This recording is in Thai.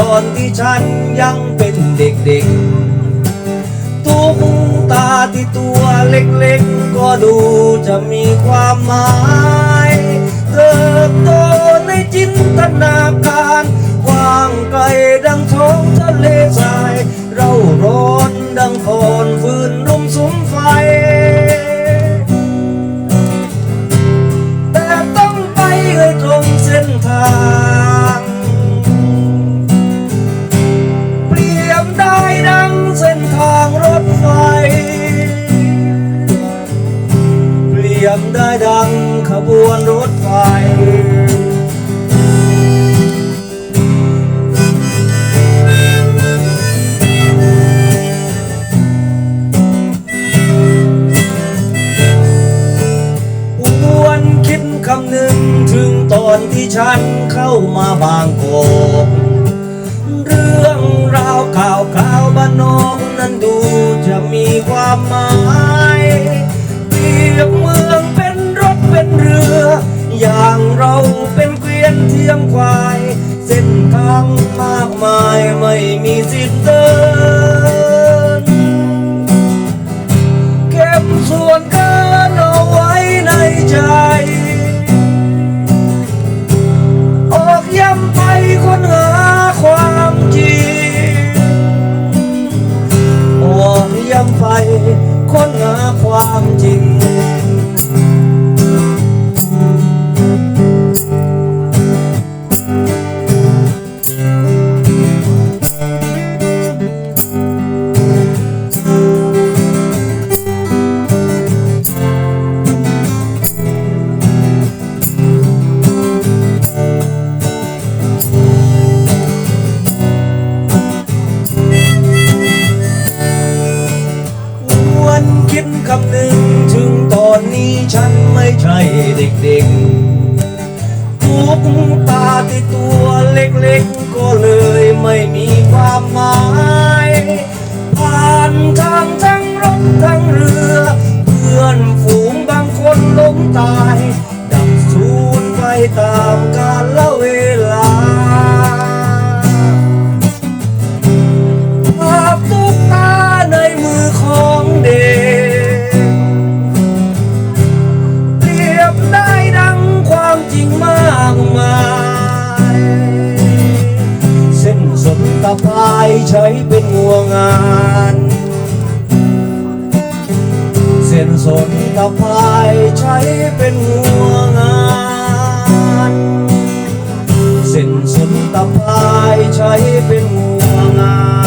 ตอนที่ฉันยังเป็นเด็กๆตุ๊กตาที่ตัวเล็กๆ ก็ดูจะมีความหมายเติบโตในจินตนาการกว้างไกลดังท้องทะเลทราย วนรถไฟวนคิดคำหนึ่งถึงตอนที่ฉันเข้ามาบางกอกเรื่องราวข่าวคราวบ้านนอกนั้นดูจะมีความหมายเปรียบ เราเป็นเกวียนเทียมควาย เส้นทางมากมายไม่มีสิทธิ์เดินเก็บส่วนเกินเอาไว้ในใจ ออกย้ำไปค้นหาความจริงออกย้ำไปค้นหาความจริง คำหนึ่งถึงตอนนี้ฉันไม่ใช่เด็กๆทุกตาที่ตัวเล็กๆ ก็เลยไม่มีความหมาย ผ่านทางทั้งรถทั้งเรือ เพื่อนฝูงบางคนล้มตาย ดับสูญไปตามกาล สนตะพายใช้เป็นหัวงาน เส้นสนตะพายใช้เป็นหัวงาน เส้นสนตะพายใช้เป็นงั